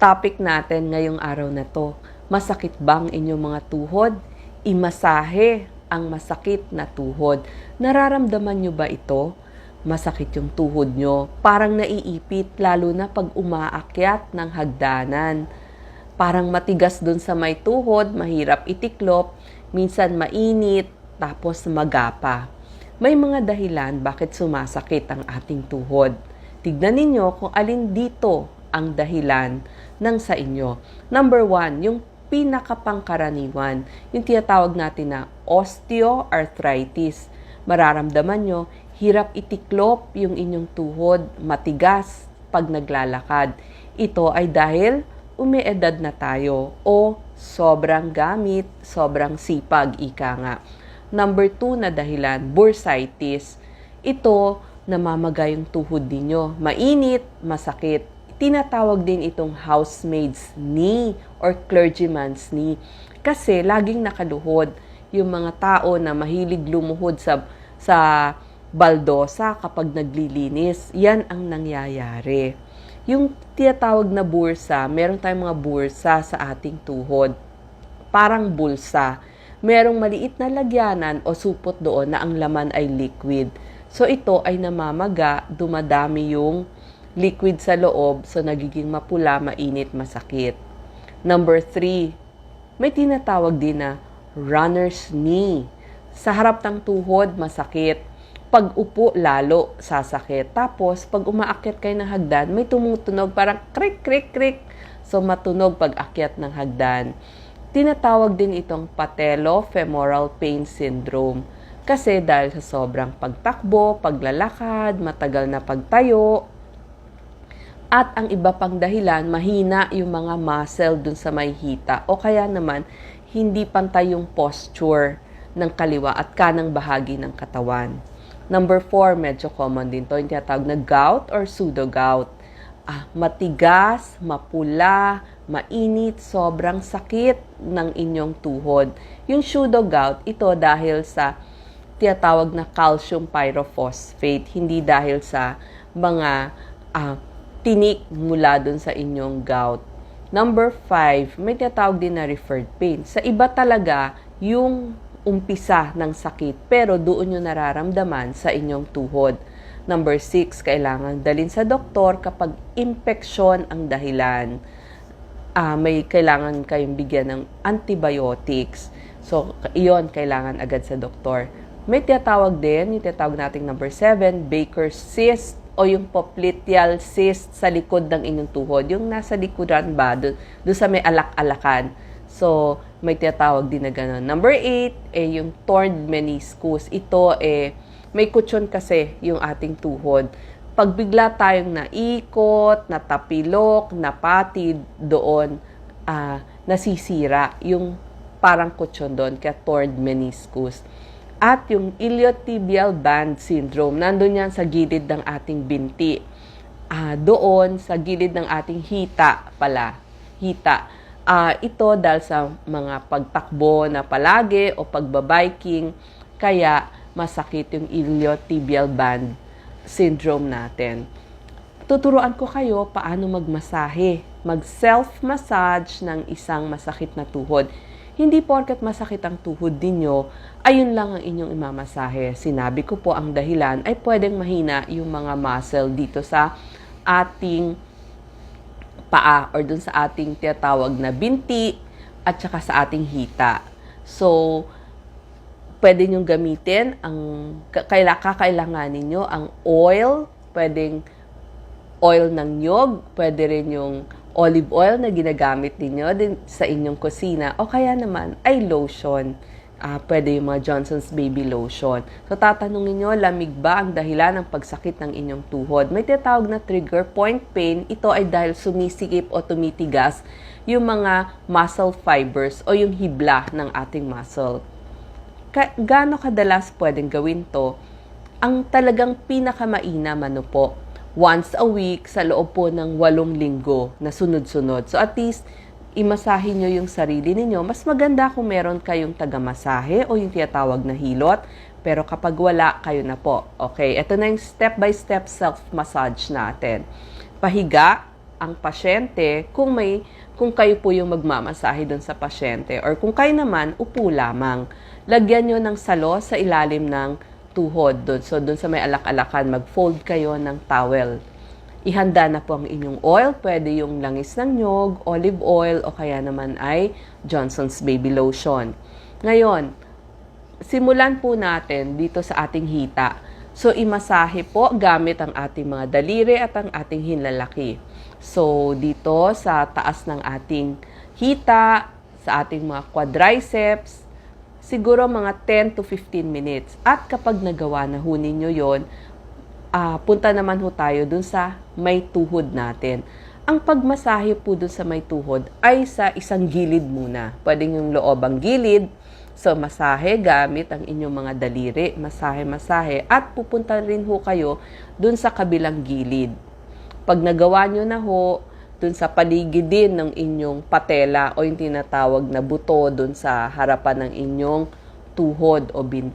Topic natin ngayong araw na to, masakit bang inyong mga tuhod? Imasahe ang masakit na tuhod. Nararamdaman nyo ba ito? Masakit yung tuhod nyo, parang naiipit lalo na pag umaakyat ng hagdanan. Parang matigas dun sa may tuhod, mahirap itiklop, minsan mainit, tapos magapa. May mga dahilan bakit sumasakit ang ating tuhod. Tignan ninyo kung alin dito ang dahilan ng sa inyo. Number one, yung pinakapangkaraniwan, yung tinatawag natin na osteoarthritis. Mararamdaman nyo, hirap itiklop yung inyong tuhod, matigas pag naglalakad. Ito ay dahil umeedad na tayo o sobrang gamit, sobrang sipag, ika nga. Number two na dahilan, bursitis. Ito, namamaga yung tuhod ninyo. Mainit, masakit. Tinatawag din itong housemaid's knee or clergyman's knee. Kasi laging nakaluhod yung mga tao na mahilig lumuhod sa, sa baldosa kapag naglilinis. Yan ang nangyayari. Yung tinatawag na bursa, meron tayong mga bursa sa ating tuhod. Parang bulsa. Merong maliit na lagyanan o supot doon na ang laman ay liquid. So ito ay namamaga, dumadami yung liquid sa loob, so nagiging mapula, mainit, masakit. Number three, may tinatawag din na runner's knee. Sa harap ng tuhod, masakit. Pag upo, lalo sasakit. Tapos, pag umaakyat kayo ng hagdan, may tumutunog parang krik, krik, krik. So, matunog pag akyat ng hagdan. Tinatawag din itong patellofemoral pain syndrome. Kasi dahil sa sobrang pagtakbo, paglalakad, matagal na pagtayo, at ang iba pang dahilan, mahina yung mga muscle dun sa may hita. O kaya naman, hindi pantay yung posture ng kaliwa at kanang bahagi ng katawan. Number four, medyo common din to, yung tinatawag na gout or pseudo-gout. Ah, matigas, mapula, mainit, sobrang sakit ng inyong tuhod. Yung pseudo-gout, ito dahil sa tinatawag na calcium pyrophosphate, hindi dahil sa mga ah, tinik mula dun sa inyong gout. Number five, may tinatawag din na referred pain. Sa iba talaga, yung umpisa ng sakit, pero doon yung nararamdaman sa inyong tuhod. Number six, kailangan dalin sa doktor kapag impeksyon ang dahilan. Ah, may kailangan kayong bigyan ng antibiotics. So, iyon kailangan agad sa doktor. May tinatawag din, yung tinatawag nating number 7, Baker's cyst o yung popliteal cyst sa likod ng inyong tuhod. Yung nasa likuran ba, doon, sa may alak-alakan. So, may tinatawag din na gano'n. Number 8, eh, yung torn meniscus. Ito, eh, may kutsyon kasi yung ating tuhod. Pag bigla tayong naikot, natapilok, napatid doon, ah, nasisira yung parang kutsyon doon, kaya torn meniscus. At yung iliotibial band syndrome, nandun yan sa gilid ng ating binti. Ah, doon, sa gilid ng ating hita pala. Hita. Ah, ito dahil sa mga pagtakbo na palagi o pagbabiking, kaya masakit yung iliotibial band syndrome natin. Tuturuan ko kayo paano magmasahe, mag-self-massage ng isang masakit na tuhod. Hindi porket masakit ang tuhod ninyo, ayun lang ang inyong imamasahe. Sinabi ko po ang dahilan ay pwedeng mahina yung mga muscle dito sa ating paa or dun sa ating tinatawag na binti at saka sa ating hita. So, pwede nyo gamitin ang kaila kakailangan ninyo ang oil, pwedeng oil ng nyog, pwede rin yung olive oil na ginagamit ninyo din sa inyong kusina o kaya naman ay lotion. Ah, pwede yung mga Johnson's Baby Lotion. So, tatanungin nyo, lamig ba ang dahilan ng pagsakit ng inyong tuhod? May tinatawag na trigger point pain. Ito ay dahil sumisikip o tumitigas yung mga muscle fibers o yung hibla ng ating muscle. Ka- gaano kadalas pwedeng gawin to? Ang talagang pinakamainam ano po, once a week sa loob po ng walong linggo na sunod-sunod. So at least, imasahin nyo yung sarili ninyo. Mas maganda kung meron kayong tagamasahe o yung tinatawag na hilot. Pero kapag wala, kayo na po. Okay, ito na yung step-by-step self-massage natin. Pahiga, ang pasyente kung may kung kayo po yung magmamasahe doon sa pasyente or kung kayo naman upo lamang. Lagyan nyo ng salo sa ilalim ng tuhod doon. So doon sa may alak-alakan, mag-fold kayo ng towel. Ihanda na po ang inyong oil. Pwede yung langis ng nyog, olive oil, o kaya naman ay Johnson's Baby Lotion. Ngayon, simulan po natin dito sa ating hita. So, imasahe po gamit ang ating mga daliri at ang ating hinlalaki. So, dito sa taas ng ating hita, sa ating mga quadriceps, siguro mga 10 to 15 minutes. At kapag nagawa na ho ninyo yon, ah, punta naman ho tayo dun sa may tuhod natin. Ang pagmasahe po dun sa may tuhod ay sa isang gilid muna. Pwedeng yung loob ang gilid, So, masahe gamit ang inyong mga daliri, masahe-masahe, at pupunta rin ho kayo dun sa kabilang gilid. Pag nagawa nyo na ho, dun sa paligid din ng inyong patela o yung tinatawag na buto dun sa harapan ng inyong tuhod o bin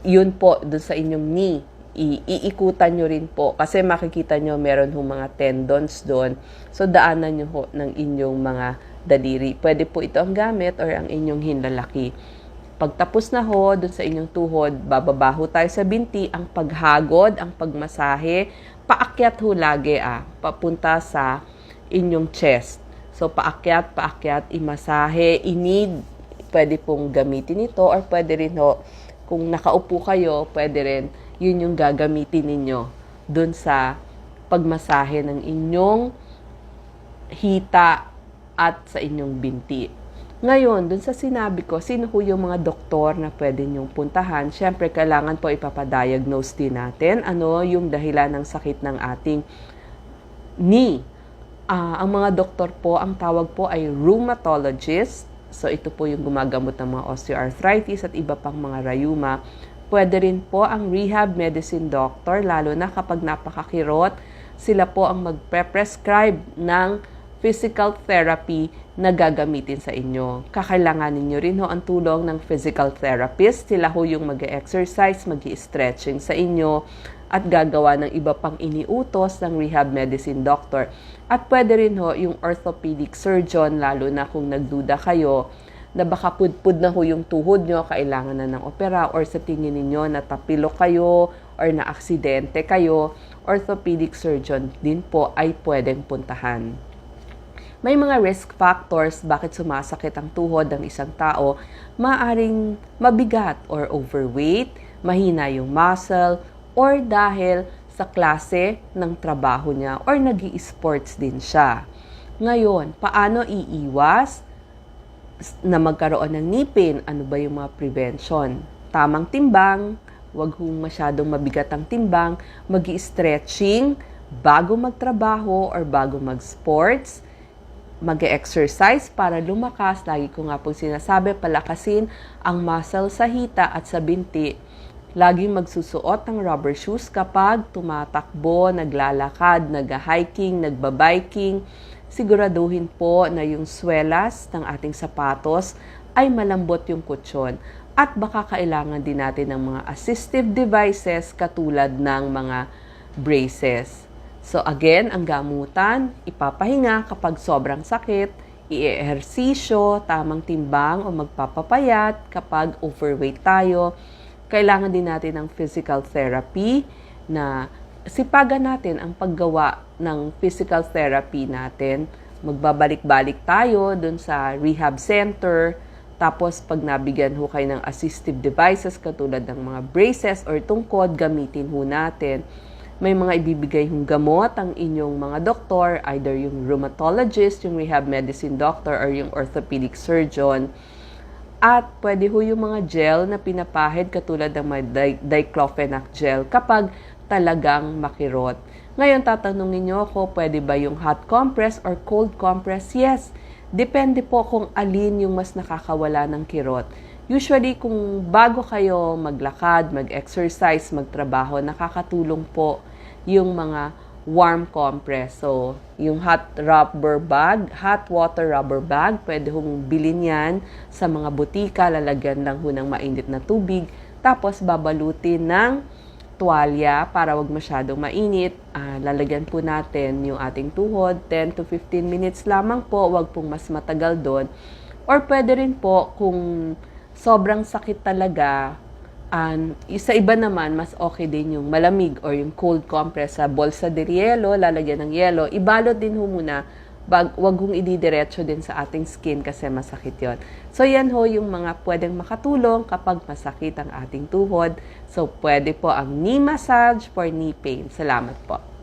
yun po dun sa inyong knee I- iikutan nyo rin po kasi makikita nyo meron ho mga tendons doon. So daanan nyo ho ng inyong mga daliri. Pwede po ito ang gamit or ang inyong hinlalaki. Pagtapos na ho dun sa inyong tuhod bababa ho tayo sa binti. Ang paghagod ang pagmasahe paakyat ho lagi ah papunta sa inyong chest. So, paakyat, paakyat, imasahe, inid, pwede pong gamitin ito or pwede rin ho, kung nakaupo kayo, pwede rin, yun yung gagamitin ninyo dun sa pagmasahe ng inyong hita at sa inyong binti. Ngayon, dun sa sinabi ko, sino ho yung mga doktor na pwede nyong puntahan? Siyempre, kailangan po ipapadiagnose din natin ano yung dahilan ng sakit ng ating knee. Ah, ang mga doktor po, ang tawag po ay rheumatologist. So, ito po yung gumagamot ng mga osteoarthritis at iba pang mga rayuma. Pwede rin po ang rehab medicine doctor, lalo na kapag napakakirot, sila po ang magpe-prescribe ng physical therapy na gagamitin sa inyo. Kakailanganin nyo rin ho ang tulong ng physical therapist. Sila ho yung mag-exercise, mag stretching sa inyo at gagawa ng iba pang iniutos ng rehab medicine doctor. At pwede rin ho yung orthopedic surgeon, lalo na kung nagduda kayo na baka pudpud na ho yung tuhod nyo, kailangan na ng opera, or sa tingin ninyo na tapilo kayo, or na aksidente kayo, orthopedic surgeon din po ay pwedeng puntahan. May mga risk factors bakit sumasakit ang tuhod ng isang tao. Maaring mabigat or overweight, mahina yung muscle, or dahil sa klase ng trabaho niya or nag sports din siya. Ngayon, paano iiwas na magkaroon ng ngipin? Ano ba yung mga prevention? Tamang timbang, wag hong masyadong mabigat ang timbang, mag stretching bago magtrabaho or bago mag-sports, mag-exercise para lumakas. Lagi ko nga pong sinasabi, palakasin ang muscle sa hita at sa binti. Laging magsusuot ng rubber shoes kapag tumatakbo, naglalakad, nag-hiking, nagbabiking. Siguraduhin po na yung swelas ng ating sapatos ay malambot yung kutsyon. At baka kailangan din natin ng mga assistive devices katulad ng mga braces. So again, ang gamutan, ipapahinga kapag sobrang sakit, i-ehersisyo, tamang timbang o magpapapayat kapag overweight tayo. Kailangan din natin ng physical therapy na sipagan natin ang paggawa ng physical therapy natin. Magbabalik-balik tayo dun sa rehab center. Tapos pag nabigyan ho kayo ng assistive devices katulad ng mga braces or tungkod, gamitin ho natin may mga ibibigay yung gamot ang inyong mga doktor, either yung rheumatologist, yung rehab medicine doctor, or yung orthopedic surgeon. At pwede ho yung mga gel na pinapahid katulad ng mga di- diclofenac gel kapag talagang makirot. Ngayon, tatanungin niyo ako, pwede ba yung hot compress or cold compress? Yes. Depende po kung alin yung mas nakakawala ng kirot. Usually, kung bago kayo maglakad, mag-exercise, magtrabaho, nakakatulong po yung mga warm compress. So, yung hot rubber bag, hot water rubber bag, pwede hong bilhin yan sa mga butika, lalagyan lang ho ng mainit na tubig, tapos babalutin ng tuwalya para wag masyadong mainit. Ah, lalagyan po natin yung ating tuhod, 10 to 15 minutes lamang po, wag pong mas matagal doon. Or pwede rin po kung sobrang sakit talaga, an sa iba naman, mas okay din yung malamig or yung cold compress sa bolsa de yelo, lalagyan ng yelo. Ibalot din ho muna, bag, wag hong ididiretso din sa ating skin kasi masakit yon. So yan ho yung mga pwedeng makatulong kapag masakit ang ating tuhod. So pwede po ang knee massage for knee pain. Salamat po.